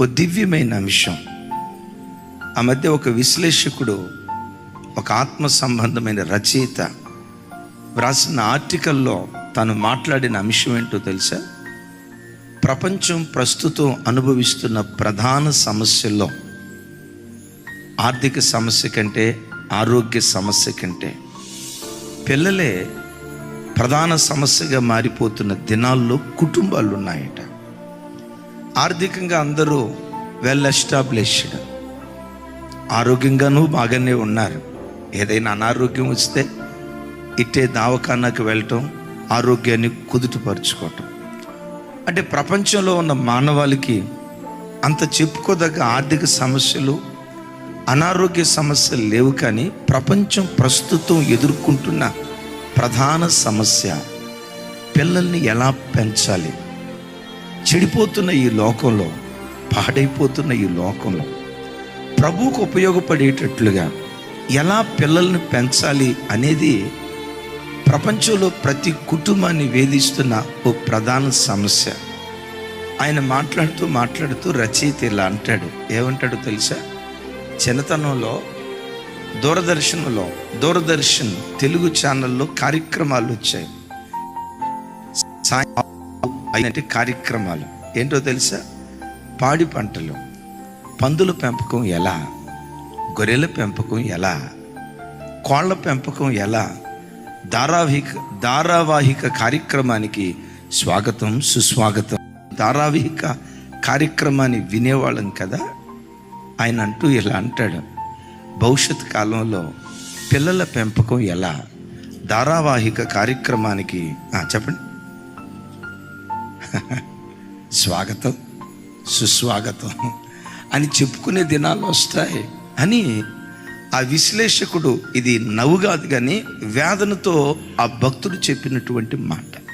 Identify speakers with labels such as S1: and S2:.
S1: ఓ దివ్యమైన అంశం ఆ మధ్య ఒక విశ్లేషకుడు ఒక ఆత్మ సంబంధమైన రచయిత వ్రాసిన ఆర్టికల్లో తను మాట్లాడిన అంశం ఏంటో తెలుసా? ప్రపంచం ప్రస్తుతం అనుభవిస్తున్న ప్రధాన సమస్యల్లో ఆర్థిక సమస్య కంటే ఆరోగ్య సమస్య కంటే పిల్లలే ప్రధాన సమస్యగా మారిపోతున్న దినాల్లో కుటుంబాలు ఉన్నాయట ఆర్థికంగా అందరూ వెల్ ఎస్టాబ్లిష్డ్ ఆరోగ్యంగానూ బాగానే ఉన్నారు. ఏదైనా అనారోగ్యం వస్తే ఇట్టే దావఖానాకి వెళ్ళటం ఆరోగ్యాన్ని కుదుటపరుచుకోవటం. అంటే ప్రపంచంలో ఉన్న మానవాళికి అంత చెప్పుకోదగ్గ ఆర్థిక సమస్యలు అనారోగ్య సమస్యలు లేవు కానీ ప్రపంచం ప్రస్తుతం ఎదుర్కొంటున్న ప్రధాన సమస్య పిల్లల్ని ఎలా పెంచాలి? చెడిపోతున్న ఈ లోకంలో పాడైపోతున్న ఈ లోకంలో ప్రభువుకు ఉపయోగపడేటట్లుగా ఎలా పిల్లల్ని పెంచాలి అనేది ప్రపంచంలో ప్రతి కుటుంబాన్ని వేధిస్తున్న ఓ ప్రధాన సమస్య. ఆయన మాట్లాడుతూ మాట్లాడుతూ రచయిత ఇలా అంటాడు. ఏమంటాడు తెలుసా? చిన్నతనంలో దూరదర్శన్లో దూరదర్శన్ తెలుగు ఛానల్లో కార్యక్రమాలు వచ్చాయి. సాయం కార్యక్రమాలు. ఏంటో తెలుసా? పాడి పంటలు. పందుల పెంపకం ఎలా? గొర్రెల పెంపకం ఎలా? కోళ్ళ పెంపకం ఎలా? ధారావాహిక ధారావాహిక కార్యక్రమానికి స్వాగతం సుస్వాగతం. ధారావాహిక కార్యక్రమాన్ని వినేవాళ్ళం కదా? ఆయన అంటూ ఇలా అంటాడు. భవిష్యత్ కాలంలో పిల్లల పెంపకం ఎలా? ధారావాహిక కార్యక్రమానికి చెప్పండి. స్వాగతం సుస్వాగతం అని చెప్పుకునే దినాలు వస్తాయి. అని ఆ విశ్లేషకుడు ఇది నవ్వు కాదు కానీ వేదనతో ఆ భక్తుడు చెప్పినటువంటి మాట.